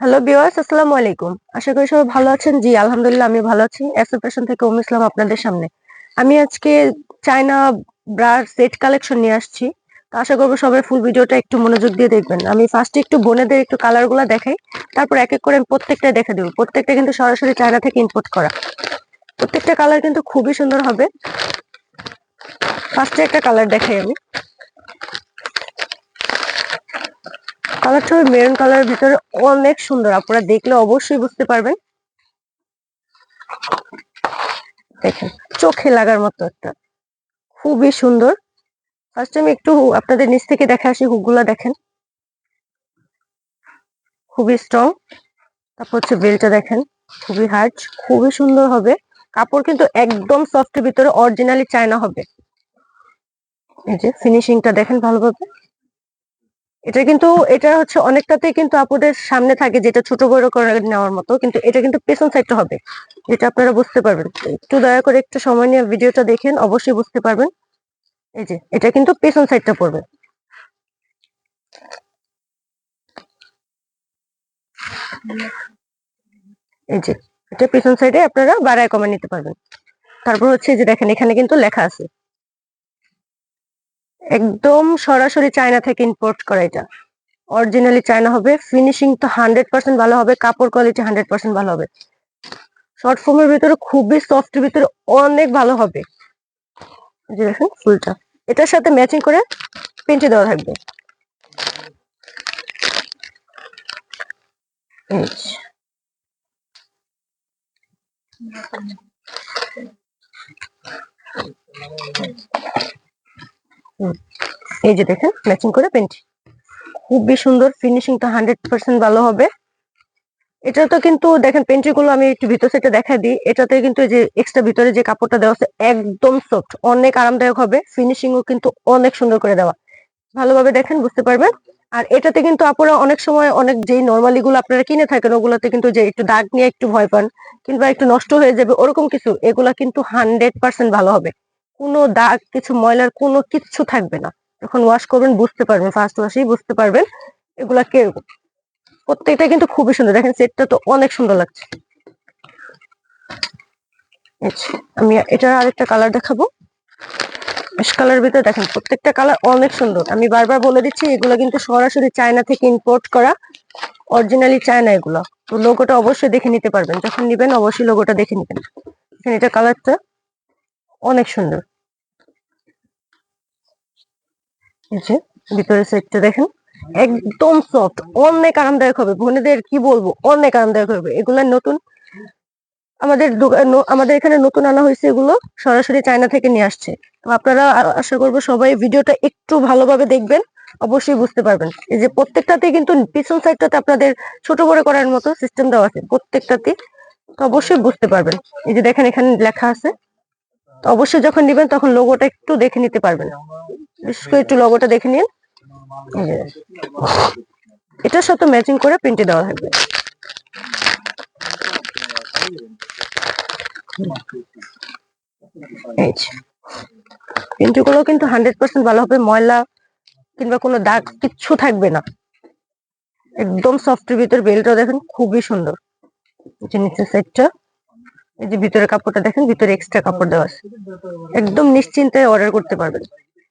Hello বিওয়ার্স আসসালামু আলাইকুম। আশা করি সবাই ভালো আছেন। জি, আলহামদুলিল্লাহ আমি ভালো আছি। ফ্যাশন থেকে উম ইসলাম আপনাদের সামনে। আমি আজকে চায়না ব্রার সেট কালেকশন নিয়ে আসছি। তো আশা করব সবাই ফুল ভিডিওটা একটু মনোযোগ দিয়ে দেখবেন। আমি ফার্স্টে একটু বোনেদের একটু কালারগুলা দেখাই। তারপর এক এক করে আমি প্রত্যেকটা দেখে দেবো। প্রত্যেকটা কিন্তু সরাসরি চায়না থেকে ইম্পোর্ট করা। প্রত্যেকটা কালার কিন্তু খুবই সুন্দর হবে। ফার্স্টে একটা কালার দেখাই আমি। কালারটা ওই মেরুন কালারের ভিতরে অনেক সুন্দর। আপনারা দেখলে অবশ্যই বুঝতে পারবেন। দেখেন, চোখে লাগার মতো একটা। খুবই সুন্দর। ফার্স্ট আমি একটু আপনাদের নিচ থেকে দেখে আসি, হুকগুলা দেখেন। খুবই স্ট্রং তারপর হচ্ছে বেলটা দেখেন, খুবই হার্ড খুবই সুন্দর হবে। কাপড় কিন্তু একদম সফটের ভিতরে অরিজিনালি চায়না হবে। এই যে ফিনিশিংটা দেখেন ভালোভাবে। এটা কিন্তু, এটা হচ্ছে অনেকটাতেই কিন্তু আপুদের সামনে থাকে যেটা ছোট বড় করে নেওয়ার মতো, কিন্তু এটা কিন্তু পেছন সাইডটা হবে, যেটা আপনারা বুঝতে পারবেন। একটু দয়া করে একটু সময় নিয়ে ভিডিওটা দেখেন, অবশ্যই বুঝতে পারবেন। এই যে, এটা কিন্তু পেছন সাইডটা পড়বে। এই যে, এটা পেছন সাইডে আপনারা বাড়ায় কমে নিতে পারবেন। তারপর হচ্ছে যে দেখেন, এখানে কিন্তু লেখা আছে। একদম সরাসরি চায়না থেকে ইম্পোর্ট করা এটা। অরিজিনালি চায়না হবে ফিনিশিং তো হান্ড্রেড পার্সেন্ট ভালো হবে, কাপড় কোয়ালিটি হান্ড্রেড পার্সেন্ট ভালো হবে। শর্ট ফর্মের ভিতরে খুবই সফটের ভিতরে অনেক ভালো হবে। যে দেখেন ফুলটা। এটার সাথে ম্যাচিং করে পেন্টে দেওয়া থাকবে। এই যে। দেখেন ম্যাচিং করে পেন্ট খুবই সুন্দর ফিনিশিং তো হান্ড্রেড পার্সেন্ট ভালো হবে। এটা তো কিন্তু দেখেন পেন্ট্রি গুলো আমি একটু ভিতর সাইডে দেখা দিই। এটাতে কিন্তু যে এক্সট্রা ভিতরে যে কাপড়টা দেওয়া আছে, একদম সফট অনেক আরামদায়ক হবে। ফিনিশিং ও কিন্তু অনেক সুন্দর করে দেওয়া। ভালোভাবে দেখেন, বুঝতে পারবেন? আর এটাতে কিন্তু আপনারা অনেক সময় অনেক যেই নর্মালি গুলো আপনারা কিনে থাকেন, ওগুলোতে কিন্তু যে একটু দাগ নিয়ে একটু ভয় পান কিংবা একটু নষ্ট হয়ে যাবে, ওরকম কিছু, এগুলা কিন্তু হান্ড্রেড পার্সেন্ট ভালো হবে। কোনো দাগ, কিছু ময়লার কোনো কিচ্ছু থাকবে না। যখন ওয়াশ করবেন বুঝতে পারবেন ফার্স্ট ওয়াশেই বুঝতে পারবেন এগুলা কীরকম প্রত্যেকটা কিন্তু খুবই সুন্দর। দেখেন সেটটা তো অনেক সুন্দর লাগছে। আমি এটার আরেকটা কালার দেখাবো। বেশ কালার ভিতরে দেখেন, প্রত্যেকটা কালার অনেক সুন্দর। আমি বারবার বলে দিচ্ছি, এগুলো কিন্তু সরাসরি চায়না থেকে ইম্পোর্ট করা অরিজিনালি চায়না এগুলো। তো লোগোটা অবশ্যই দেখে নিতে পারবেন। যখন নিবেন, অবশ্যই লোগোটা দেখে নিবেন। এটা কালারটা অনেক সুন্দর। ভিতরের সাইডটা দেখেন, একদম সফট অনেক আরামদায়ক হবে। বোনেদের কি বলব, অনেক আরামদায়ক হবে। এগুলা নতুন, আমাদের আমাদের এখানে নতুন আনা হয়েছে এগুলো, সরাসরি চায়না থেকে নিয়ে আসছে। আপনারা আশা করব সবাই ভিডিওটা একটু ভালোভাবে দেখবেন, অবশ্যই বুঝতে পারবেন। এই যে প্রত্যেকটাতে কিন্তু পিছন সাইডটাতে আপনাদের ছোট বড় করার মতো সিস্টেম দেওয়া আছে প্রত্যেকটাতে তো অবশ্যই বুঝতে পারবেন। এই যে দেখেন এখানে লেখা আছে অবশ্যই যখন নিবেন তখন লোগোটা একটু দেখে নিতে পারবেন। বিশেষ করে একটু লোগোটা দেখে নিন। এটার সাথে ম্যাচিং করে প্রিন্টে দেওয়া থাকবে। প্রিন্টগুলো কিন্তু হান্ড্রেড পার্সেন্ট ভালো হবে, ময়লা কিংবা কোনো দাগ কিচ্ছু থাকবে না। একদম সফটের ভিতর বেলটা দেখেন, খুবই সুন্দর। নিচের সাইডটা এই যে ভিতরে কাপড়টা দেখেন, ভিতরে এক্সট্রা কাপড় দেওয়া আছে। একদম নিশ্চিন্তে অর্ডার করতে পারবেন।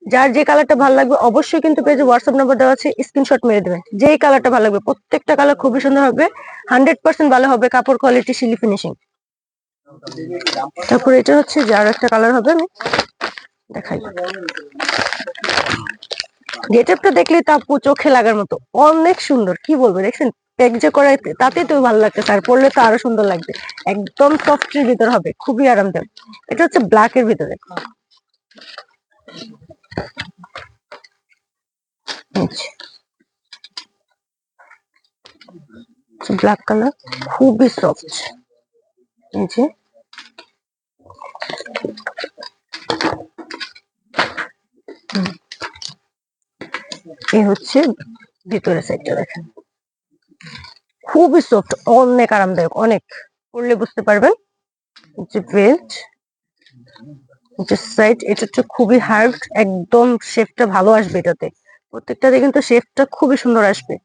যার যে কালারটা ভালো লাগবে, অবশ্যই কিন্তু পেজে হোয়াটসঅ্যাপ নাম্বার দেওয়া আছে স্ক্রিনশট মেরে দেবেন। যেই কালারটা ভালো লাগবে, প্রত্যেকটা কালার খুবই সুন্দর হবে হান্ড্রেড পার্সেন্ট ভালো হবে, কাপড় কোয়ালিটি সিলি ফিনিশিং তারপরে এটা হচ্ছে যে আরও একটা কালার হবে, আমি দেখাই। গেটআপটা দেখলে তা চোখে লাগার মতো, অনেক সুন্দর, কি বলব দেখছেন? প্যাক যে করা তাতে তো ভালো লাগছে আর পরলে তো আরও সুন্দর লাগবে। একদম সফটের ভিতর হবে, খুবই আরামদায়ক। এটা হচ্ছে ব্ল্যাক এর ভিতরে। ব্ল্যাক কালার খুবই সফট যে। এই হচ্ছে ভিতরের সাইডটা দেখেন। খুবই সফট অনেক আরামদায়ক, অনেক। পড়লে বুঝতে পারবেন, যে বেল্ট যে সাইড এটা হচ্ছে খুবই হার্ড একদম শেপটা ভালো আসবে এটাতে। প্রত্যেকটাতে কিন্তু শেপটা খুবই সুন্দর আসবে।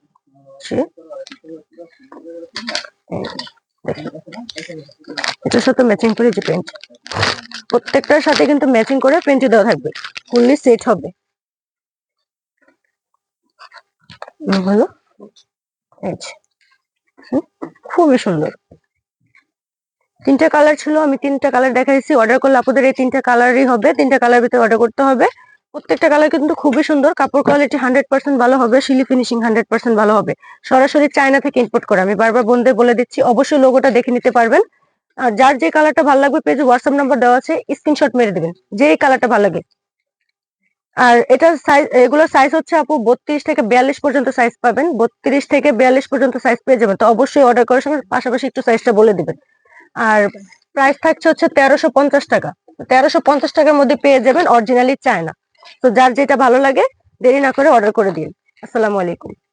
এটার সাথে ম্যাচিং করে যে প্যান্ট প্রত্যেকটার সাথে কিন্তু ম্যাচিং করে প্যান্ট দেওয়া থাকবে। ফুললি সেট হবে। হলো? এই হুম, খুবই সুন্দর। তিনটা কালার ছিল আমি তিনটা কালার দেখাইছি। অর্ডার করলে আপনাদের এই তিনটা কালারই হবে তিনটা কালার ভিতরে অর্ডার করতে হবে। প্রত্যেকটা কালার কিন্তু খুবই সুন্দর কাপড় কোয়ালিটি হান্ড্রেড পার্সেন্ট ভালো হবে শিলি ফিনিশিং হান্ড্রেড পার্সেন্ট ভালো হবে। সরাসরি চায়না থেকে ইম্পোর্ট করে আমি বারবার বন্ধে বলে দিচ্ছি অবশ্যই লোগোটা দেখে নিতে পারবেন। আর যার যে কালারটা ভালো লাগবে পেজে হোয়াটসঅ্যাপ নাম্বার দেওয়া আছে স্ক্রিনশট মেরে দিবেন যে কালারটা ভালো লাগে। আর এটার সাইজ এগুলোর সাইজ হচ্ছে আপু বত্রিশ থেকে বিয়াল্লিশ পর্যন্ত সাইজ পাবেন। বত্রিশ থেকে বিয়াল্লিশ পর্যন্ত সাইজ পেয়ে যাবেন। তো অবশ্যই অর্ডার করার সময় পাশাপাশি একটু সাইজটা বলে দিবেন। আর প্রাইস থাকছে হচ্ছে তেরোশো পঞ্চাশ টাকা। তেরোশো পঞ্চাশ টাকার মধ্যে পেয়ে যাবেন অরিজিনালি চায় না তো যার যেটা ভালো লাগে, দেরি না করে অর্ডার করে দিন। আসসালামু আলাইকুম।